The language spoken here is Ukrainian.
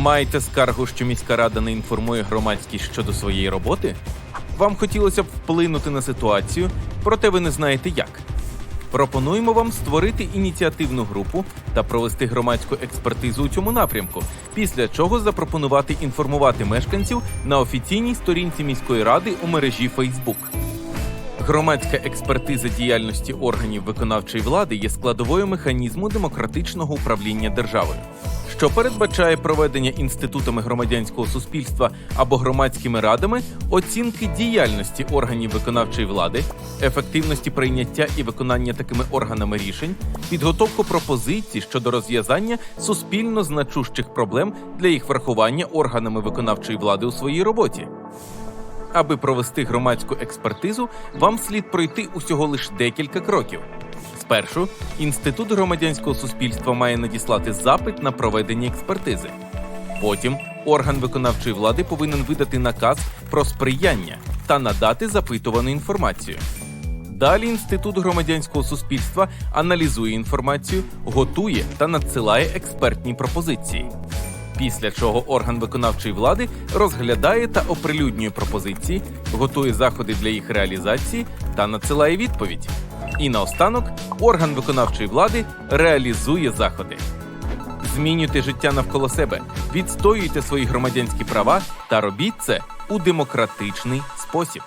Маєте скаргу, що міська рада не інформує громадськість щодо своєї роботи? Вам хотілося б вплинути на ситуацію, проте ви не знаєте як. Пропонуємо вам створити ініціативну групу та провести громадську експертизу у цьому напрямку, після чого запропонувати інформувати мешканців на офіційній сторінці міської ради у мережі Facebook. Громадська експертиза діяльності органів виконавчої влади є складовою механізму демократичного управління державою, що передбачає проведення інститутами громадянського суспільства або громадськими радами оцінки діяльності органів виконавчої влади, ефективності прийняття і виконання такими органами рішень, підготовку пропозицій щодо розв'язання суспільно значущих проблем для їх врахування органами виконавчої влади у своїй роботі. Аби провести громадську експертизу, вам слід пройти усього лише декілька кроків. Спершу інститут громадянського суспільства має надіслати запит на проведення експертизи. Потім орган виконавчої влади повинен видати наказ про сприяння та надати запитувану інформацію. Далі інститут громадянського суспільства аналізує інформацію, готує та надсилає експертні пропозиції. Після чого орган виконавчої влади розглядає та оприлюднює пропозиції, готує заходи для їх реалізації та надсилає відповідь. І наостанок орган виконавчої влади реалізує заходи. Змінюйте життя навколо себе, відстоюйте свої громадянські права та робіть це у демократичний спосіб.